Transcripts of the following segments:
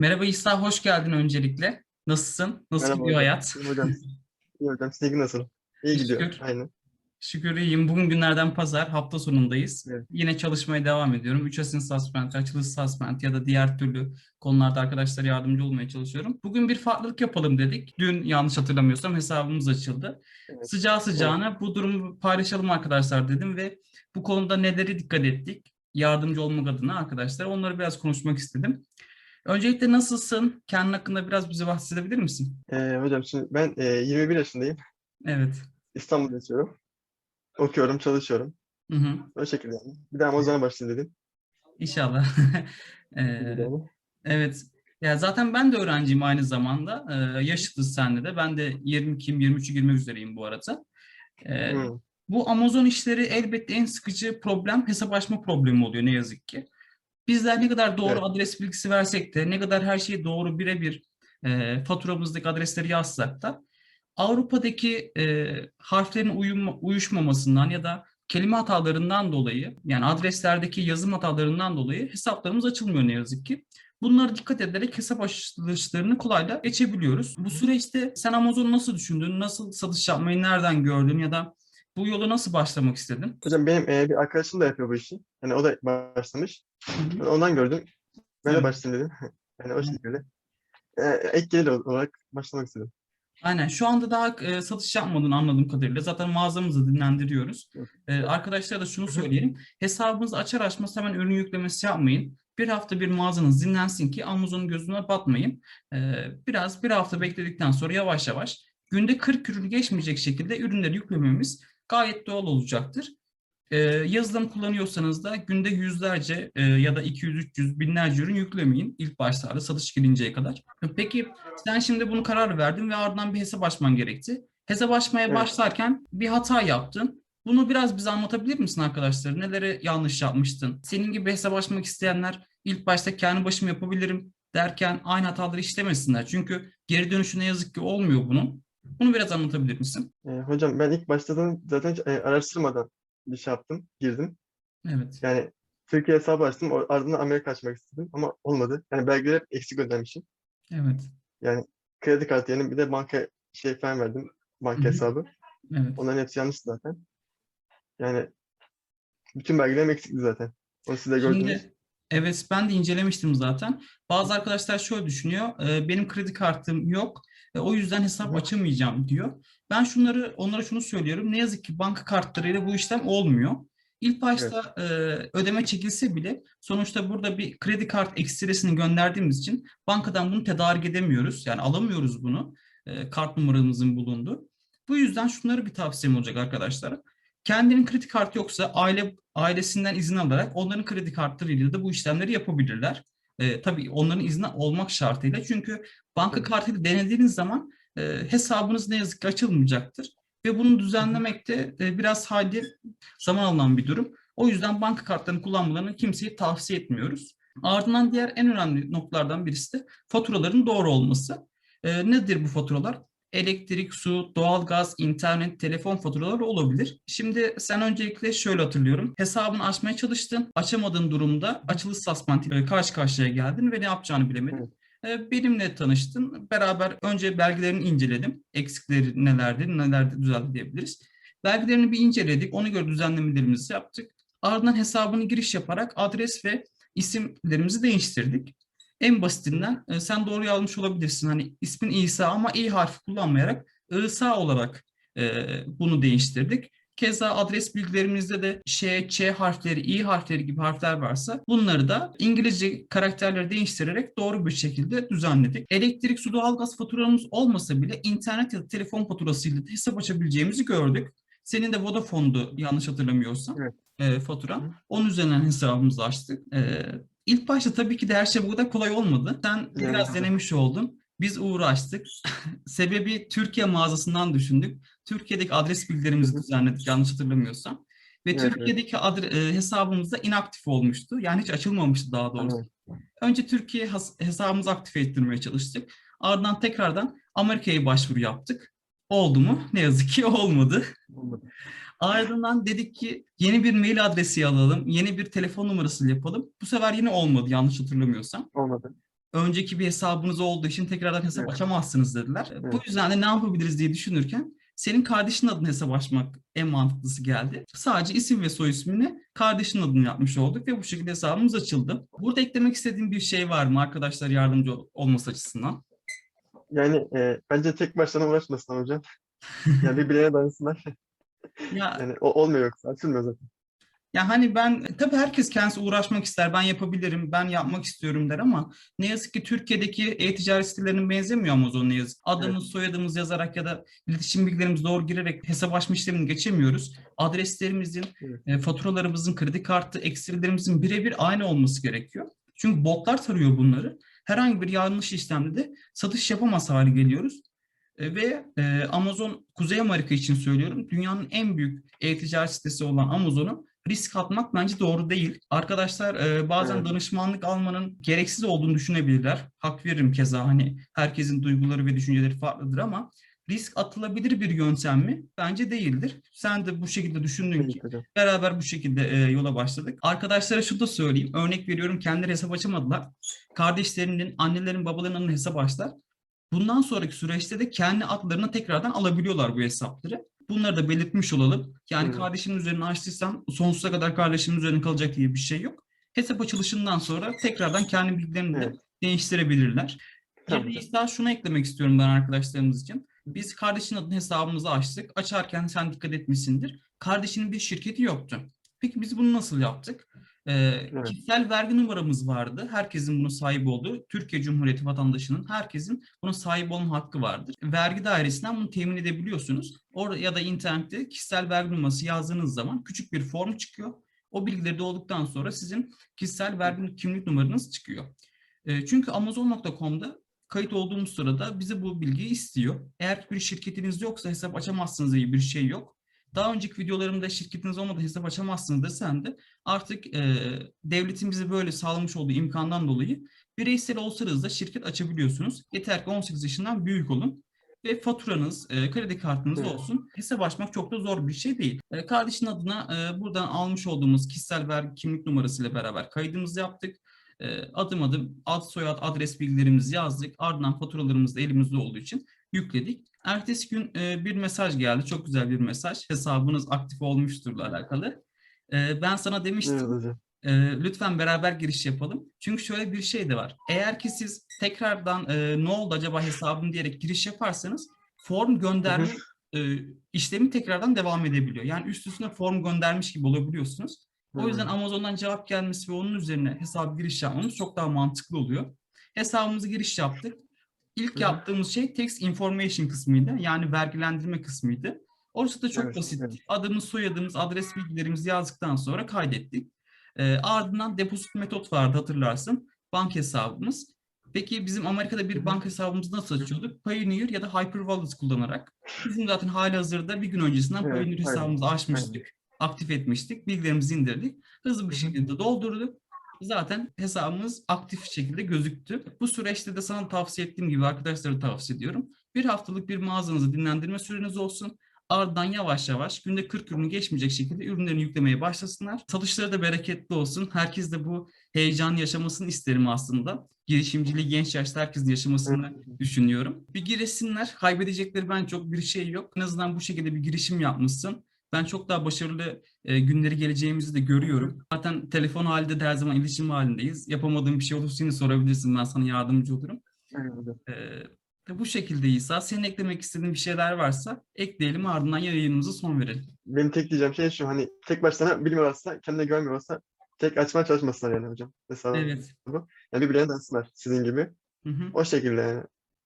Merhaba İsa, hoş geldin öncelikle. Nasılsın? Nasıl Merhaba gidiyor hocam. hayat? İyiyim hocam. İyi hocam. Sizinki nasıl? İyi gidiyor. Şükür. Aynen. Şükür iyiyim. Bugün günlerden pazar, hafta sonundayız. Evet. Yine çalışmaya devam ediyorum. 3 asin suspend, açılış suspend ya da diğer türlü konularda arkadaşlara yardımcı olmaya çalışıyorum. Bugün bir farklılık yapalım dedik. Dün yanlış hatırlamıyorsam hesabımız açıldı. Evet. Sıcağı sıcağına bu durumu paylaşalım arkadaşlar dedim ve bu konuda neleri dikkat ettik? Yardımcı olmak adına arkadaşlar onları biraz konuşmak istedim. Öncelikle nasılsın? Kendin hakkında biraz bize bahsedebilir misin? Ee, hocam şimdi ben e, 21 yaşındayım. Evet. İstanbul'da yaşıyorum. Okuyorum, çalışıyorum. Hı hı. O şekilde yani. Bir de Amazon'a başlayayım dedim. İnşallah. Ee, evet. Ya zaten ben de öğrenciyim aynı zamanda. Ee, yaşıtız senle de. Ben de 22'yim, 23'ü girmek üzereyim bu arada. Ee, Hı. bu Amazon işleri elbette en sıkıcı problem hesap açma problemi oluyor ne yazık ki. Bizler ne kadar doğru Evet. adres bilgisi versek de, ne kadar her şeyi doğru birebir e, faturamızdaki adresleri yazsak da Avrupa'daki e, harflerin uyum, uyuşmamasından ya da kelime hatalarından dolayı yani adreslerdeki yazım hatalarından dolayı hesaplarımız açılmıyor ne yazık ki. Bunlara dikkat ederek hesap açılışlarını kolayla geçebiliyoruz. Bu süreçte sen Amazon'u nasıl düşündün? Nasıl satış yapmayı nereden gördün ya da bu yola nasıl başlamak istedin? Hocam benim e, bir arkadaşım da yapıyor bu işi. Yani o da başlamış. Hı hı. Ben ondan gördüm. Ben Evet. de başlayayım dedim. Yani o şekilde. E, ek gelir olarak başlamak istedim. Aynen. Şu anda daha e, satış yapmadığını anladığım kadarıyla. Zaten mağazamızı dinlendiriyoruz. E, arkadaşlara da şunu söyleyelim. Hesabınızı açar açmaz hemen ürün yüklemesi yapmayın. Bir hafta bir mağazanız dinlensin ki Amazon'un gözüne batmayın. E, biraz bir hafta bekledikten sonra yavaş yavaş günde 40 ürünü geçmeyecek şekilde ürünleri yüklememiz gayet doğal olacaktır. E, yazılım kullanıyorsanız da günde yüzlerce e, ya da 200-300 binlerce ürün yüklemeyin ilk başlarda satış girinceye kadar. Peki sen şimdi bunu karar verdin ve ardından bir hesap açman gerekti. Hesap açmaya Evet. başlarken bir hata yaptın. Bunu biraz bize anlatabilir misin arkadaşlar? Neleri yanlış yapmıştın? Senin gibi hesap açmak isteyenler ilk başta kendi başım yapabilirim derken aynı hataları işlemesinler. Çünkü geri dönüşü ne yazık ki olmuyor bunun. Bunu biraz anlatabilir misin? E, hocam ben ilk başladığım zaten e, araştırmadan bir şey yaptım. Girdim. Evet. Yani Türkiye hesabı açtım. Ardından Amerika açmak istedim ama olmadı. Yani belgeleri hep eksik göndermişim. Evet. Yani kredi kartı yerine bir de banka şey falan verdim. Banka Hı hı. hesabı. Evet. Onların hepsi yanlış zaten. Yani bütün belgelerim eksikti zaten. Onu siz de gördünüz. Şimdi evet ben de incelemiştim zaten. Bazı arkadaşlar şöyle düşünüyor. e, benim kredi kartım yok. O yüzden hesap açamayacağım diyor. Ben şunları onlara şunu söylüyorum. Ne yazık ki banka kartlarıyla bu işlem olmuyor. İlk başta e, ödeme çekilse bile sonuçta burada bir kredi kart ekstresini gönderdiğimiz için bankadan bunu tedarik edemiyoruz. Yani alamıyoruz bunu. e, kart numaramızın bulunduğu. Bu yüzden şunları bir tavsiyem olacak arkadaşlara. Kendinin kredi kartı yoksa aile ailesinden izin alarak onların kredi kartlarıyla da bu işlemleri yapabilirler. Ee, tabii onların izni olmak şartıyla. Çünkü banka kartıyla denediğiniz zaman e, hesabınız ne yazık ki açılmayacaktır. Ve bunu düzenlemekte e, biraz hayli zaman alan bir durum. O yüzden banka kartlarını kullanmalarını kimseye tavsiye etmiyoruz. Ardından diğer en önemli noktalardan birisi de faturaların doğru olması. E, nedir bu faturalar? Elektrik, su, doğalgaz, internet, telefon faturaları olabilir. Şimdi sen öncelikle şöyle hatırlıyorum. Hesabını açmaya çalıştın. Açamadığın durumda açılış suspend karşı karşıya geldin ve ne yapacağını bilemedin. Ee, Benimle tanıştın. Beraber önce belgelerini inceledim. Eksikleri nelerdi, neler düzeldi diyebiliriz. Belgelerini bir inceledik. Ona göre düzenlemelerimizi yaptık. Ardından hesabını giriş yaparak adres ve isimlerimizi değiştirdik. En basitinden e, sen doğru yazmış olabilirsin. Hani ismin İsa ama İ harfi kullanmayarak İsa olarak e, bunu değiştirdik. Keza adres bilgilerimizde de Ş, Ç harfleri, İ harfleri gibi harfler varsa bunları da İngilizce karakterleri değiştirerek doğru bir şekilde düzenledik. Elektrik, su, doğalgaz faturamız olmasa bile internet ya da telefon faturasıyla da hesap açabileceğimizi gördük. Senin de Vodafone'du yanlış hatırlamıyorsam Evet. E, faturan. Hı. Onun üzerinden hesabımızı açtık. E, İlk başta tabii ki de her şey bu kadar kolay olmadı. Sen biraz Evet. denemiş oldun. Biz uğraştık. Sebebi Türkiye mağazasından düşündük. Türkiye'deki adres bilgilerimizi düzenledik yanlış hatırlamıyorsam. Ve Evet, evet. Türkiye'deki adre, e, hesabımız da inaktif olmuştu. Yani hiç açılmamıştı daha doğrusu. Anladım. Önce Türkiye has- hesabımızı aktive ettirmeye çalıştık. Ardından tekrardan Amerika'ya başvuru yaptık. Oldu mu? Ne yazık ki olmadı. Olmadı. Ardından dedik ki yeni bir mail adresi alalım, yeni bir telefon numarası yapalım. Bu sefer yine olmadı yanlış hatırlamıyorsam. Olmadı. önceki bir hesabınız olduğu için tekrardan hesap Evet. açamazsınız dediler. Bu Evet. yüzden de ne yapabiliriz diye düşünürken senin kardeşinin adına hesap açmak en mantıklısı geldi. Sadece isim ve soy ismini kardeşinin adını yapmış olduk ve bu şekilde hesabımız açıldı. Burada eklemek istediğim bir şey var mı arkadaşlar yardımcı ol- olması açısından? Yani e, bence tek başlarına uğraşmasınlar hocam. Yani birbirlerine dayansınlar. Ya Yani o olmuyor yoksa açılmıyor zaten. Ya hani ben tabii herkes kendisi uğraşmak ister. Ben yapabilirim, ben yapmak istiyorum der ama ne yazık ki Türkiye'deki e-ticaret sitelerinin benzemiyor Amazon ne yazık. Adımız, soyadımız yazarak ya da iletişim bilgilerimizi doğru girerek hesap açma işlemini geçemiyoruz. Adreslerimizin, Evet. e, faturalarımızın, kredi kartı, ekstrilerimizin birebir aynı olması gerekiyor. Çünkü botlar tarıyor bunları. Herhangi bir yanlış işlemde de satış yapamaz hale geliyoruz. E, Ve e, Amazon Kuzey Amerika için söylüyorum. Dünyanın en büyük e-ticaret sitesi olan Amazon'u risk atmak bence doğru değil. Arkadaşlar e, bazen Evet. danışmanlık almanın gereksiz olduğunu düşünebilir. Hak veririm keza hani herkesin duyguları ve düşünceleri farklıdır ama risk atılabilir bir yöntem mi? Bence değildir. Sen de bu şekilde düşündün ki beraber bu şekilde e, yola başladık. Arkadaşlara şunu da söyleyeyim. Örnek veriyorum kendileri hesap açamadılar. Kardeşlerinin, annelerin, babalarının hesap açtılar. Bundan sonraki süreçte de kendi adlarına tekrardan alabiliyorlar bu hesapları. Bunları da belirtmiş olalım. Yani Hı. kardeşimin üzerine açtıysam sonsuza kadar kardeşimin üzerine kalacak diye bir şey yok. Hesap açılışından sonra tekrardan kendi bilgilerini de Evet. değiştirebilirler. Bir de şunu eklemek istiyorum ben arkadaşlarımız için. Biz kardeşin adına hesabımızı açtık. Açarken sen dikkat etmişsindir. Kardeşinin bir şirketi yoktu. Peki biz bunu nasıl yaptık? Ee, Kişisel vergi numaramız vardı. Herkesin bunun sahibi olduğu, Türkiye Cumhuriyeti vatandaşının herkesin buna sahip olma hakkı vardır. Vergi dairesinden bunu temin edebiliyorsunuz. Orada ya da internette kişisel vergi numarası yazdığınız zaman küçük bir form çıkıyor. O bilgileri dolduktan sonra sizin kişisel vergi kimlik numaranız çıkıyor. E, çünkü Amazon.com'da kayıt olduğumuz sırada bize bu bilgiyi istiyor. Eğer bir şirketiniz yoksa hesap açamazsınız diye bir şey yok. Daha önceki videolarımda şirketiniz olmadan hesap açamazsınız desen de artık e, devletin bize böyle sağlamış olduğu imkandan dolayı bireysel olsanız da şirket açabiliyorsunuz. Yeter ki 18 yaşından büyük olun ve faturanız, e, kredi kartınız Evet. olsun. Hesap açmak çok da zor bir şey değil. E, kardeşin adına e, buradan almış olduğumuz kişisel vergi kimlik numarasıyla beraber kaydımızı yaptık. E, adım adım ad, soyad, adres bilgilerimizi yazdık. Ardından faturalarımız da elimizde olduğu için yükledik. Ertesi gün e, bir mesaj geldi. Çok güzel bir mesaj. Hesabınız aktif olmuşturla alakalı. E, ben sana demiştim. Evet hocam. lütfen beraber giriş yapalım. Çünkü şöyle bir şey de var. Eğer ki siz tekrardan ne oldu acaba hesabım diyerek giriş yaparsanız form gönderme işlemi tekrardan devam edebiliyor. Yani üst üstüne form göndermiş gibi olabiliyorsunuz. O yüzden Hı. Amazon'dan cevap gelmesi ve onun üzerine hesap giriş yapmamız çok daha mantıklı oluyor. Hesabımızı giriş yaptık. İlk hı. yaptığımız şey text information kısmıydı. Yani vergilendirme kısmıydı. Orası da çok Evet, basitti. evet. Adımız, soyadımız, adres bilgilerimizi yazdıktan sonra kaydettik. Ee, ardından depozit metot vardı hatırlarsın. Bank hesabımız. Peki bizim Amerika'da bir hı. bank hesabımızı nasıl açıyorduk? Pioneer ya da Hyperwallet kullanarak. Bizim zaten hali hazırda bir gün öncesinden Evet, Pioneer hesabımızı açmıştık. Aktif etmiştik. Bilgilerimizi indirdik. Hızlı bir şekilde doldurduk. Zaten hesabımız aktif şekilde gözüktü. Bu süreçte de sana tavsiye ettiğim gibi arkadaşlara tavsiye ediyorum. Bir haftalık bir mağazanızı dinlendirme süreniz olsun. Ardından yavaş yavaş günde 40 ürünü geçmeyecek şekilde ürünlerini yüklemeye başlasınlar. Satışları da bereketli olsun. Herkes de bu heyecan yaşamasını isterim aslında. Girişimciliği genç yaşta herkesin yaşamasını düşünüyorum. Bir girişsinler. Kaybedecekleri ben çok bir şey yok. En azından bu şekilde bir girişim yapmışsın. Ben çok daha başarılı e, günleri geleceğimizi de görüyorum. Zaten telefon halinde de her zaman iletişim halindeyiz. Yapamadığım bir şey olursa yine sorabilirsin. Ben sana yardımcı olurum. Evet hocam. Ee, bu şekilde İsa. Senin eklemek istediğin bir şeyler varsa ekleyelim ardından yayınımıza son verelim. Benim tek diyeceğim şey şu hani tek başlarına bilmiyorlarsa, kendine güvenmiyorlarsa tek açmaya çalışmasınlar yani hocam. Mesela Evet. yani birbirlerine dansınlar sizin gibi. Hı hı. O şekilde yani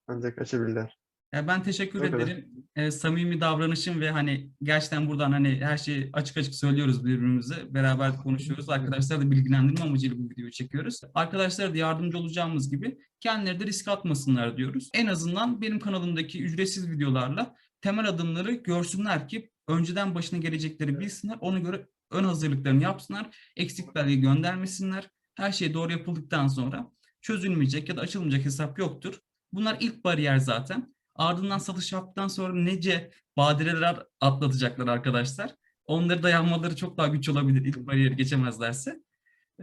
ancak açabilirler. Ya ben teşekkür kadar. ederim. Ee, samimi davranışın ve hani gerçekten buradan hani her şeyi açık açık söylüyoruz birbirimize. Beraber konuşuyoruz. Arkadaşlar da bilgilendirme amacıyla bu videoyu çekiyoruz. Arkadaşlara da yardımcı olacağımız gibi kendileri de risk atmasınlar diyoruz. En azından benim kanalımdaki ücretsiz videolarla temel adımları görsünler ki önceden başına gelecekleri bilsinler. Ona göre ön hazırlıklarını yapsınlar. Eksik belge göndermesinler. Her şey doğru yapıldıktan sonra çözülmeyecek ya da açılmayacak hesap yoktur. Bunlar ilk bariyer zaten. Ardından satış yaptıktan sonra nece badireler atlatacaklar arkadaşlar. Onları dayanmaları çok daha güç olabilir ilk bariyeri geçemezlerse.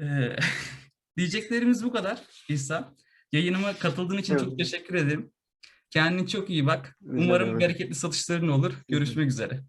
Ee, diyeceklerimiz bu kadar İsa. Yayınıma katıldığın için çok Evet. teşekkür ederim. Kendine çok iyi bak. Umarım hocam. bereketli satışların olur. Görüşmek üzere.